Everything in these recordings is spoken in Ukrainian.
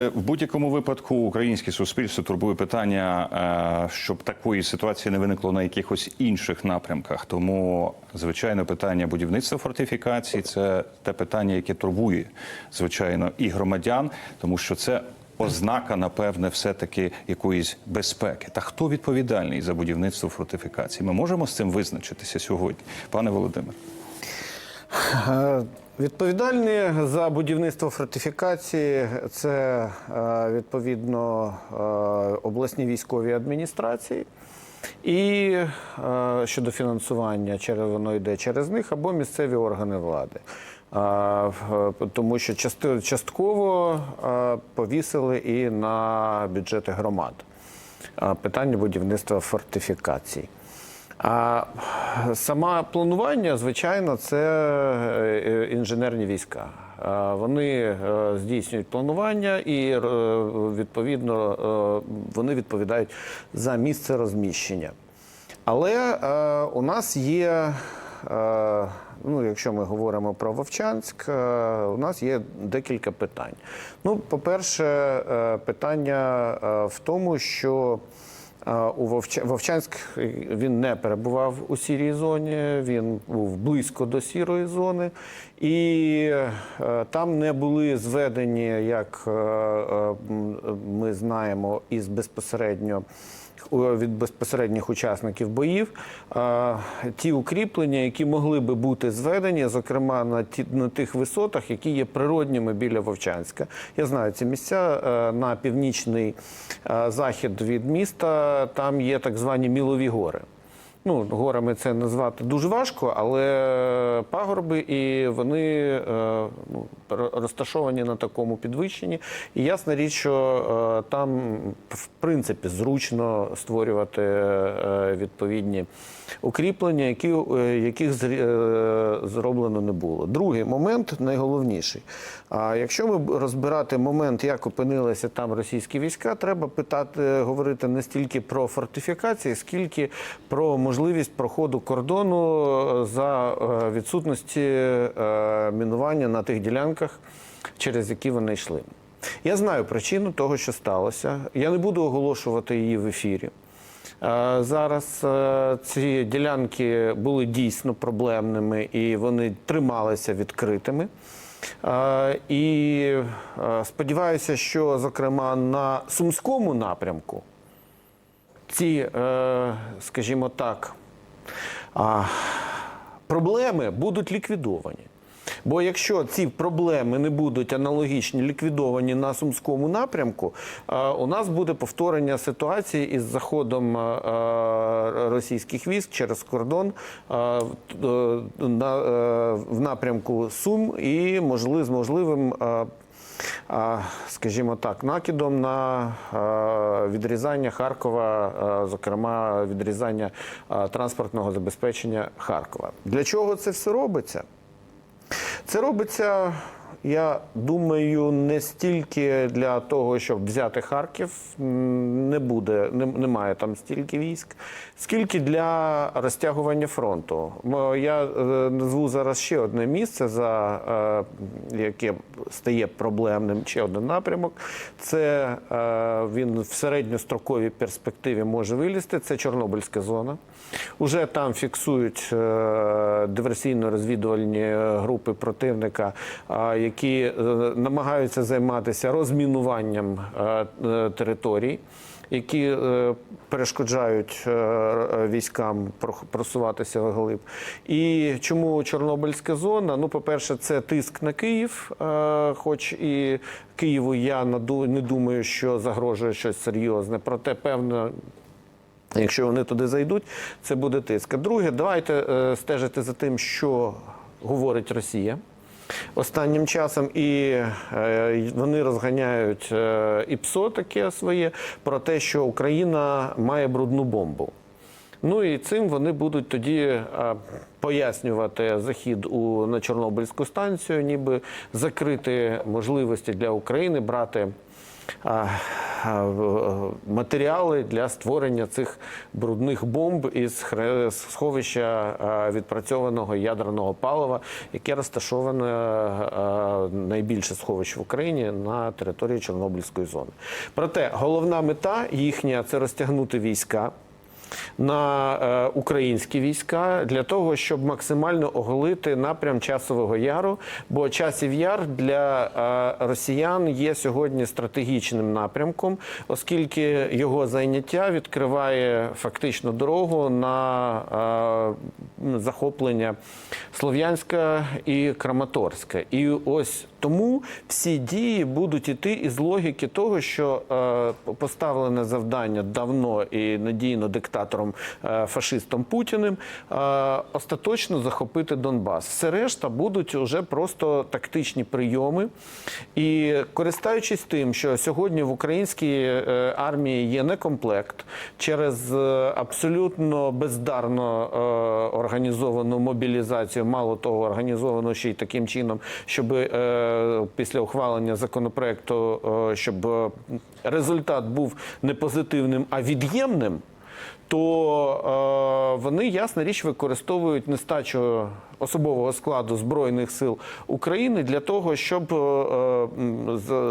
В будь-якому випадку українське суспільство турбує питання, е, щоб такої ситуації не виникло на якихось інших напрямках. Тому, звичайно, питання будівництва фортифікацій це те питання, яке турбує, звичайно, і громадян, тому що це ознака, напевне, все-таки якоїсь безпеки. Та хто відповідальний за будівництво фортифікацій? Ми можемо з цим визначитися сьогодні, пане Володимир. Е, Відповідальні за будівництво фортифікації це е, відповідно е, обласні військові адміністрації. І щодо фінансування, воно йде через них або місцеві органи влади. Тому що частково повісили і на бюджети громад питання будівництва фортифікацій. А саме планування, звичайно, це е, інженерні війська. Вони е, здійснюють планування і е, відповідно е, вони відповідають за місце розміщення. Але е, у нас є, е, ну, якщо ми говоримо про Вовчанськ, е, у нас є декілька питань. Ну, по-перше, е, питання е, в тому, що е, у Вовча... Вовчанськ він не перебував у сірій зоні, він був близько до сірої зони, і е, там не були зведені, як е, е, ми знаємо, із безпосередньо від безпосередніх учасників боїв е, ті укріплення, які могли би бути зведені, зокрема на ті на тих висотах, які є природніми біля Вовчанська. Я знаю ці місця е, на північний е, захід від міста. Там є так звані мілові гори. Ну, горами це назвати дуже важко, але пагорби і вони е, ну, розташовані на такому підвищенні. І ясна річ, що е, там в принципі зручно створювати е, відповідні укріплення, які, е, яких зроблено не було. Другий момент найголовніший. А якщо ми розбирати момент, як опинилися там російські війська, треба питати, говорити не стільки про фортифікації, скільки про можливість проходу кордону за відсутності мінування на тих ділянках, через які вони йшли. Я знаю причину того, що сталося. Я не буду оголошувати її в ефірі. Е, Зараз е, ці ділянки були дійсно проблемними і вони трималися відкритими. Е, І сподіваюся, що, зокрема, на Сумському напрямку ці, скажімо так, проблеми будуть ліквідовані. Бо якщо ці проблеми не будуть аналогічні ліквідовані на сумському напрямку, е, у нас буде повторення ситуації із заходом е, е, російських військ через кордон в- на, в напрямку Сум і можливо, з можливим. скажімо так, накидом на відрізання Харкова, зокрема відрізання транспортного забезпечення Харкова. Для чого це все робиться? Це робиться, я думаю, не стільки для того, щоб взяти Харків, не буде, не- немає там стільки військ, скільки для розтягування фронту. Я е, назву зараз ще одне місце, за е, яке стає проблемним, ще один напрямок. Це е, він в середньостроковій перспективі може вилізти. Це Чорнобильська зона. Уже там фіксують диверсійно-розвідувальні групи противника, е, які е, намагаються займатися розмінуванням е, е, територій. Які перешкоджають військам просуватися вглиб. І чому Чорнобильська зона? Ну, по-перше, це тиск на Київ, хоч і Києву я не думаю, що загрожує щось серйозне, проте певно Якщо вони туди зайдуть, це буде тиск. Друге, давайте стежити за тим, що говорить Росія. Останнім часом і е, вони розганяють е, і ПСО таке своє про те, що Україна має брудну бомбу. Ну і цим вони будуть тоді е, пояснювати захід у на Чорнобильську станцію, ніби закрити можливості для України брати матеріали для створення цих брудних бомб із сховища відпрацьованого ядерного палива, яке розташоване найбільше сховище в Україні на території Чорнобильської зони. Проте головна мета їхня це розтягнути війська на е, українські війська для того, щоб максимально оголити напрям часового яру. Бо часів яр для е, росіян є сьогодні стратегічним напрямком, оскільки його зайняття відкриває фактично дорогу на е, захоплення Слов'янська і Краматорська. І ось тому всі дії будуть іти із логіки того, що е, поставлене завдання давно і надійно диктатором е, фашистом Путіним е, остаточно захопити Донбас. Все решта будуть вже просто тактичні прийоми. І користуючись тим, що сьогодні в українській е, армії є некомплект через е, абсолютно бездарно е, організовану мобілізацію, мало того, організовану ще й таким чином, щоб е, після ухвалення законопроекту, е, щоб е, результат був не позитивним, а від'ємним. То е, вони ясна річ використовують нестачу особового складу збройних сил України для того, щоб е,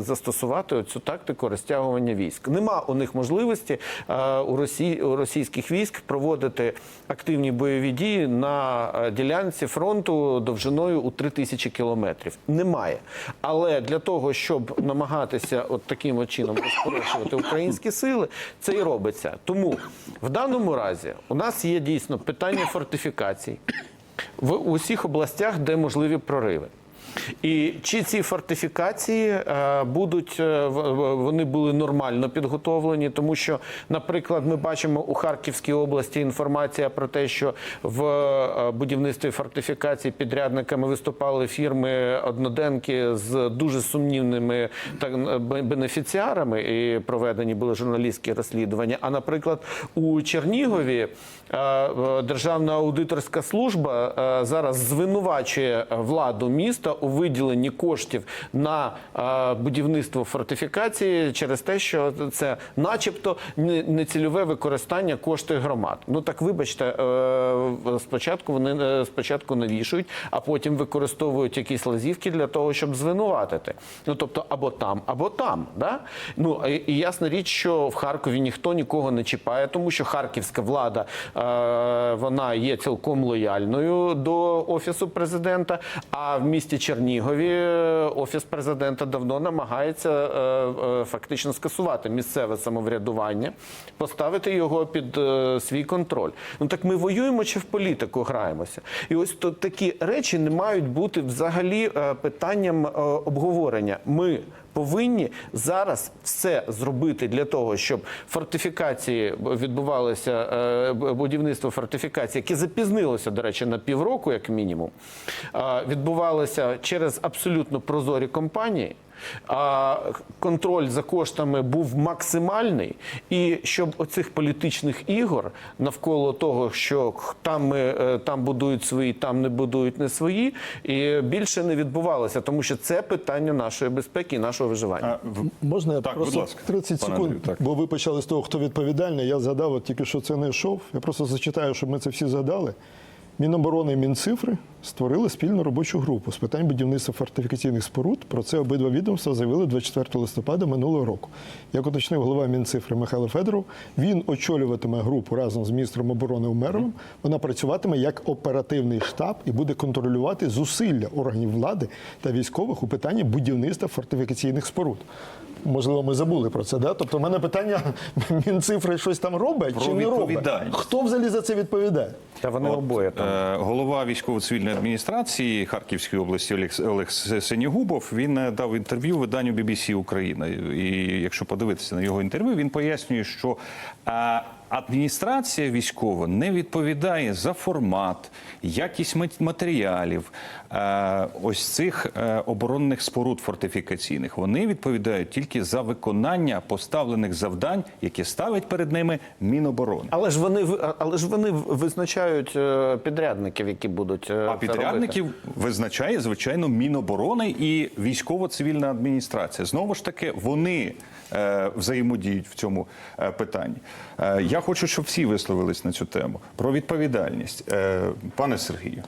застосувати цю тактику розтягування військ. Нема у них можливості е, у, Росії, у російських військ проводити активні бойові дії на е, ділянці фронту довжиною у 3 тисячі кілометрів. Немає. Але для того, щоб намагатися от таким от чином розпорошувати українські сили, це і робиться. Тому в даному разі у нас є дійсно питання фортифікацій в усіх областях, де можливі прориви. І чи ці фортифікації е, будуть е, вони були нормально підготовлені, тому що, наприклад, ми бачимо у Харківській області інформація про те, що в е, будівництві фортифікацій підрядниками виступали фірми одноденки з дуже сумнівними бенефіціарами, і проведені були журналістські розслідування. А наприклад, у Чернігові Державна аудиторська служба зараз звинувачує владу міста у виділенні коштів на будівництво фортифікації через те, що це, начебто, нецільове використання коштів громад. Ну так вибачте, е, спочатку вони е, спочатку навішують, а потім використовують якісь лазівки для того, щоб звинуватити. Ну тобто або там, або там. Да? Ну і, ясна річ, що в Харкові ніхто нікого не чіпає, тому що харківська влада е, вона є цілком лояльною до офісу президента. А в місті Чернігові офіс президента давно намагається е, е, фактично скасувати місцеве самоврядування, поставити його під е, свій контроль. Ну так ми воюємо чи в політику граємося? І ось то такі речі не мають бути взагалі питанням обговорення. Ми повинні зараз все зробити для того, щоб фортифікації відбувалося е, будівництво фортифікацій, яке запізнилося, до речі, на півроку, як мінімум, відбувалося через абсолютно прозорі компанії. А контроль за коштами був максимальний, і щоб оцих політичних ігор навколо того, що там ми е, там будують свої, там не будують не свої, і більше не відбувалося, тому що це питання нашої безпеки і нашого виживання. А, в- Можна Так, просто будь ласка, 30 пане секунд, Андрію, так. бо ви почали з того, хто відповідальний. Я згадав, от тільки що це не йшов. Я просто зачитаю, щоб ми це всі згадали. Міноборони і Мінцифри створили спільну робочу групу з питань будівництва фортифікаційних споруд. Про це обидва відомства заявили 24 листопада минулого року. Як уточнив голова Мінцифри Михайло Федоров, він очолюватиме групу разом з міністром оборони Умеровим. Вона працюватиме як оперативний штаб і буде контролювати зусилля органів влади та військових у питанні будівництва фортифікаційних споруд. Можливо, ми забули про це. Да? Тобто, в мене питання: Мінцифри щось там робить Про чи не робить? Хто взагалі за це відповідає? Та вони обоє там. Е, Голова військово-цивільної адміністрації Харківської області Олег, Олег Сенігубов він е, дав інтерв'ю виданню BBC Україна. І якщо подивитися на його інтерв'ю, він пояснює, що е, адміністрація військова не відповідає за формат, якість матеріалів, е, ось цих е, оборонних споруд фортифікаційних. Вони відповідають тільки за виконання поставлених завдань, які ставить перед ними Міноборони. Але ж вони але ж вони визначають е, підрядників, які будуть А це робити. підрядників визначає звичайно Міноборони і військово-цивільна адміністрація. Знову ж таки, вони взаємодіють в цьому питанні. Я хочу, щоб всі висловились на цю тему про відповідальність. Е, Пане Сергію.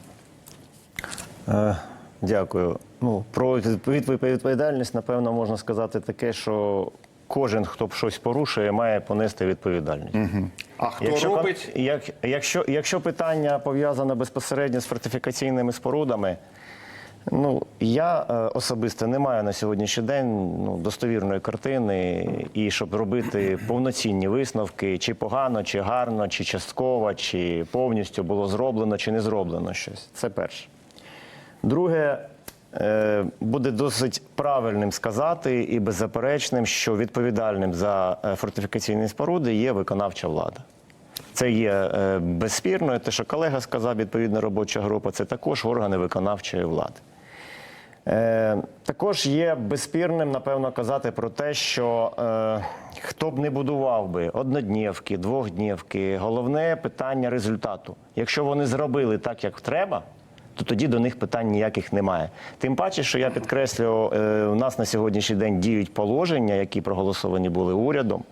Е, Дякую. Ну, про відповідальність, напевно, можна сказати таке, що кожен, хто щось порушує, має понести відповідальність. А хто Якщо, робить? як, якщо, якщо питання пов'язане безпосередньо з фортифікаційними спорудами, ну я е, особисто не маю на сьогоднішній день ну, достовірної картини, і щоб робити повноцінні висновки, чи погано, чи гарно, чи частково, чи повністю було зроблено, чи не зроблено щось. Це перше. Друге, е, буде досить правильним сказати і беззаперечним, що відповідальним за е, фортифікаційні споруди є виконавча влада. Це є безспірно. Те, що колега сказав, відповідна робоча група, це також органи виконавчої влади. Е, також є безспірним, напевно, казати про те, що е, хто б не будував би одноднівки, двохднівки, головне питання результату. Якщо вони зробили так, як треба, то тоді до них питань ніяких немає. Тим паче, що я підкреслю, е, у нас на сьогоднішній день діють положення, які проголосовані були урядом.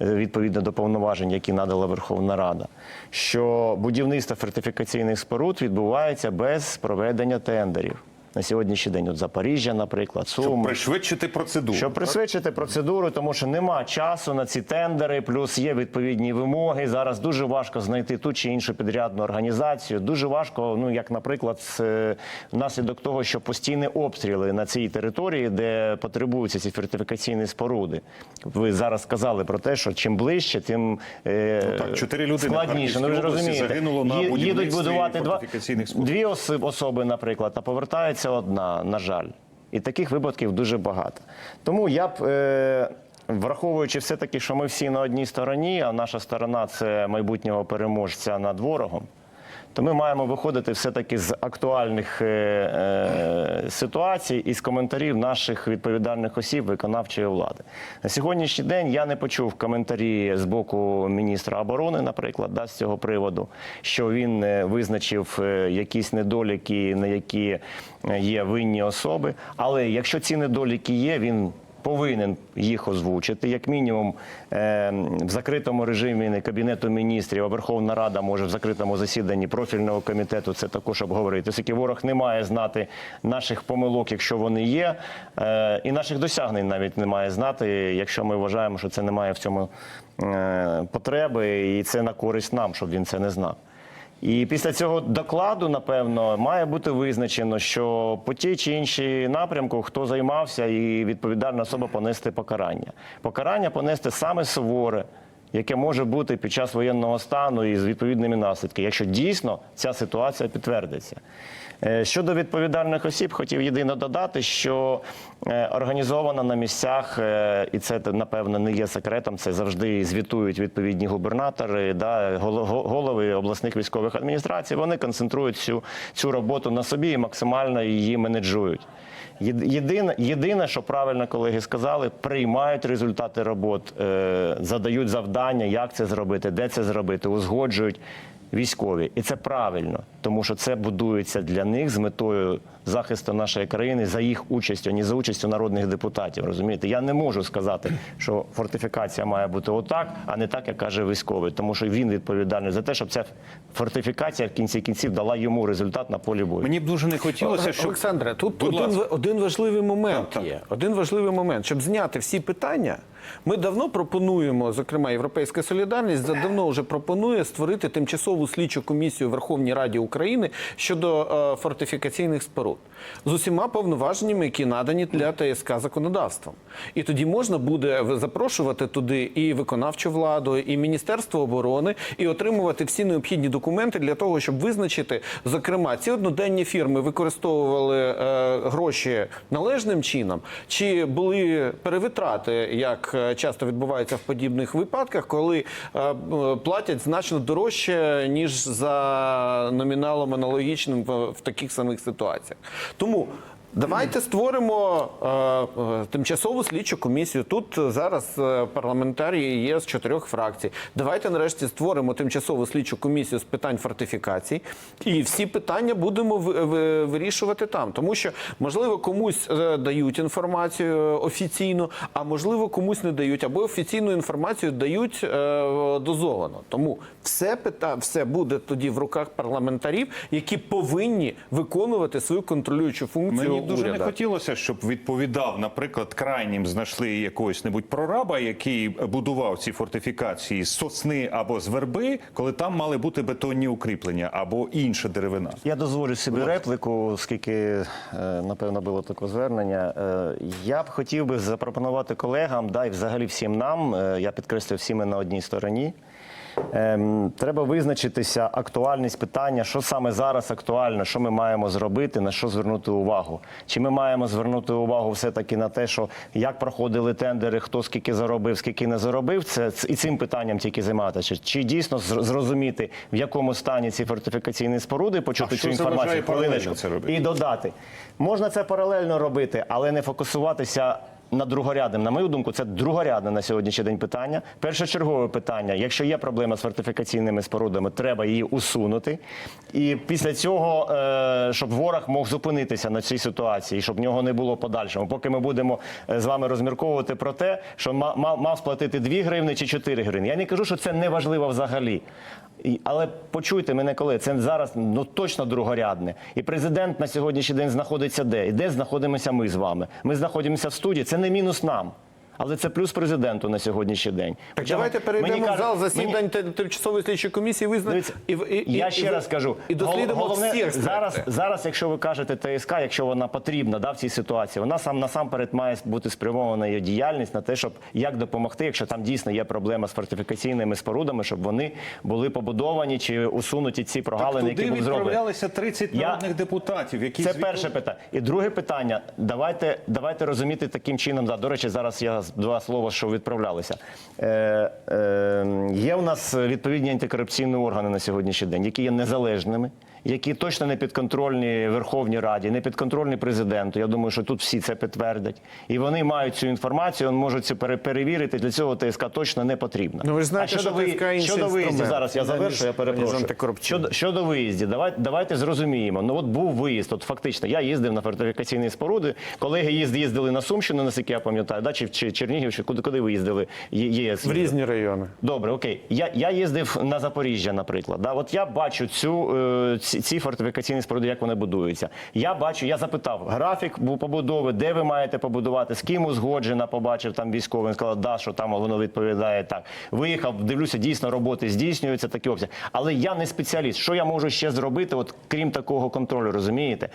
е, Відповідно до повноважень, які надала Верховна Рада, що будівництво фортифікаційних споруд відбувається без проведення тендерів на сьогоднішній день. От Запоріжжя, наприклад, Щоб пришвидшити процедуру. Щоб присвідчити процедуру, тому що нема часу на ці тендери, плюс є відповідні вимоги. Зараз дуже важко знайти ту чи іншу підрядну організацію. Дуже важко, ну як, наприклад, е, внаслідок того, що постійні обстріли на цій території, де потребуються ці фортифікаційні споруди. Ви зараз сказали про те, що чим ближче, тим е, Ну так, чотири людини складніше. Ну ви ж розумієте, загинуло на їдуть будувати два дві оси- особи, наприклад, а повертається одна, на жаль. І таких випадків дуже багато. Тому я б, е, враховуючи все-таки, що ми всі на одній стороні, а наша сторона це майбутнього переможця над ворогом, то ми маємо виходити все-таки з актуальних е, е, ситуацій і з коментарів наших відповідальних осіб виконавчої влади. На сьогоднішній день я не почув коментарі з боку міністра оборони, наприклад, да, з цього приводу, що він е, визначив якісь недоліки, на які є винні особи. Але якщо ці недоліки є, він повинен їх озвучити. Як мінімум, е, в закритому режимі не Кабінету міністрів, а Верховна Рада може в закритому засіданні профільного комітету це також обговорити. Оскільки ворог не має знати наших помилок, якщо вони є, е, і наших досягнень навіть не має знати, якщо ми вважаємо, що це немає в цьому е, потреби, і це на користь нам, щоб він це не знав. І після цього докладу, напевно, має бути визначено, що по тій чи іншій напрямку хто займався, і відповідальна особа понести покарання. Покарання понести саме суворе, яке може бути під час воєнного стану і з відповідними наслідками, якщо дійсно ця ситуація підтвердиться. Е, Щодо відповідальних осіб, хотів єдино додати, що е, організовано на місцях, е, і це напевно не є секретом. Це завжди звітують відповідні губернатори, да, голо- голови обласних військових адміністрацій. Вони концентрують цю, цю роботу на собі і максимально її менеджують. Єд- Єдине, єдине, що правильно колеги сказали, приймають результати робот, е, задають завдання, як це зробити, де це зробити, узгоджують військові. І це правильно, тому що це будується для них з метою захисту нашої країни за їх участю, а не за участю народних депутатів. Розумієте, я не можу сказати, що фортифікація має бути отак, а не так, як каже військовий, тому що він відповідальний за те, щоб ця фортифікація в кінці кінців дала йому результат на полі бою. Мені б дуже не хотілося, щоб Олександре, тут Будь один, ласка. один важливий момент Так, так. є. Один важливий момент, щоб зняти всі питання. Ми давно пропонуємо, зокрема, Європейська солідарність за- давно вже пропонує створити тимчасову слідчу комісію Верховній Раді України щодо е, фортифікаційних споруд з усіма повноваженнями, які надані для ТСК законодавством. І тоді можна буде запрошувати туди і виконавчу владу, і Міністерство оборони, і отримувати всі необхідні документи для того, щоб визначити, зокрема, ці одноденні фірми використовували е, гроші належним чином, чи були перевитрати, як е, часто відбувається в подібних випадках, коли платять значно дорожче ніж за номіналом аналогічним в, таких самих ситуаціях. Тому Давайте створимо е, е, тимчасову слідчу комісію. Тут е, зараз е, парламентарії є з чотирьох фракцій. Давайте нарешті створимо тимчасову слідчу комісію з питань фортифікацій, і всі питання будемо ви- ви- вирішувати там. Тому що можливо комусь е, дають інформацію е, офіційно, а можливо комусь не дають, або офіційну інформацію дають е, дозовано. Тому все пита, все буде тоді в руках парламентарів, які повинні виконувати свою контролюючу функцію. Мені дуже не хотілося, щоб відповідав, наприклад, крайнім знайшли якогось небудь прораба, який будував ці фортифікації з сосни або з верби, коли там мали бути бетонні укріплення або інша деревина. Я дозволю собі репліку, оскільки е, напевно було таке звернення. Е, Я б хотів би запропонувати колегам, да, і взагалі всім нам. е, Я підкреслюю, всі ми на одній стороні. Ем, Треба визначитися актуальність питання, що саме зараз актуально, що ми маємо зробити, на що звернути увагу. Чи ми маємо звернути увагу все-таки на те, що як проходили тендери, хто скільки заробив, скільки не заробив, це і цим питанням тільки займатися. Чи, дійсно зр- зрозуміти, в якому стані ці фортифікаційні споруди, почути А цю інформацію це і додати. Можна це паралельно робити, але не фокусуватися. На другорядним, на мою думку, це другорядне на сьогоднішній день питання. Першочергове питання: якщо є проблема з фортифікаційними спорудами, треба її усунути. І після цього, е, щоб ворог мог зупинитися на цій ситуації, щоб в нього не було подальшого. Поки ми будемо е, з вами розмірковувати про те, що мав, сплатити 2 гривни чи 4 гривні. Я не кажу, що це не важливо взагалі. Але почуйте мене, коли це зараз ну точно другорядне. І президент на сьогоднішній день знаходиться де? І де знаходимося ми з вами? Ми знаходимося в студії. Це не мінус нам. Але це плюс президенту на сьогоднішній день. Так Хоча давайте мені перейдемо в зал засідань мені... тимчасової слідчої комісії. Визна... І, і, я і, ще і, раз кажу, і дослідимо головне, всі зараз, зараз, якщо ви кажете ТСК, якщо вона потрібна да, в цій ситуації, вона сам насамперед має бути спрямована її діяльність на те, щоб як допомогти, якщо там дійсно є проблема з фортифікаційними спорудами, щоб вони були побудовані чи усунуті ці прогалини, Туди які були зроблені. відправлялися 30 Я- народних депутатів, які Це звіту- перше питання. І друге питання. Давайте, давайте розуміти таким чином. Да, до речі, зараз я два слова, що відправлялися. Е, е, є у нас відповідні антикорупційні органи на сьогоднішній день, які є незалежними, які точно не підконтрольні Верховній Раді, не підконтрольні президенту. Я думаю, що тут всі це підтвердять. І вони мають цю інформацію, можуть це перевірити. Для цього ТСК точно не потрібна. Ну, ви ж знаєте, а щодо, що ви- ТСК щодо інструмент, зараз я завершу, я перепрошую. Щодо, щодо виїздів, давайте, давайте зрозуміємо. Ну от був виїзд. От фактично, я їздив на фортифікаційні споруди. Колеги їзд, їздили на Сумщину, наскільки я пам'ятаю, да? чи, в- чи Чернігів, чи куди, куди ви їздили? Є, є, в різні райони. Добре, окей. Я, я їздив на Запоріжжя, наприклад. Да? От я бачу цю, е, ці, ці фортифікаційні споруди, як вони будуються. Я бачу, я запитав графік побудови, де ви маєте побудувати, з ким узгоджена, побачив там військовий. Він сказав, да, що там воно відповідає так. Виїхав, дивлюся, дійсно роботи здійснюються, такі обсяги. Але я не спеціаліст. Що я можу ще зробити, от крім такого контролю, розумієте?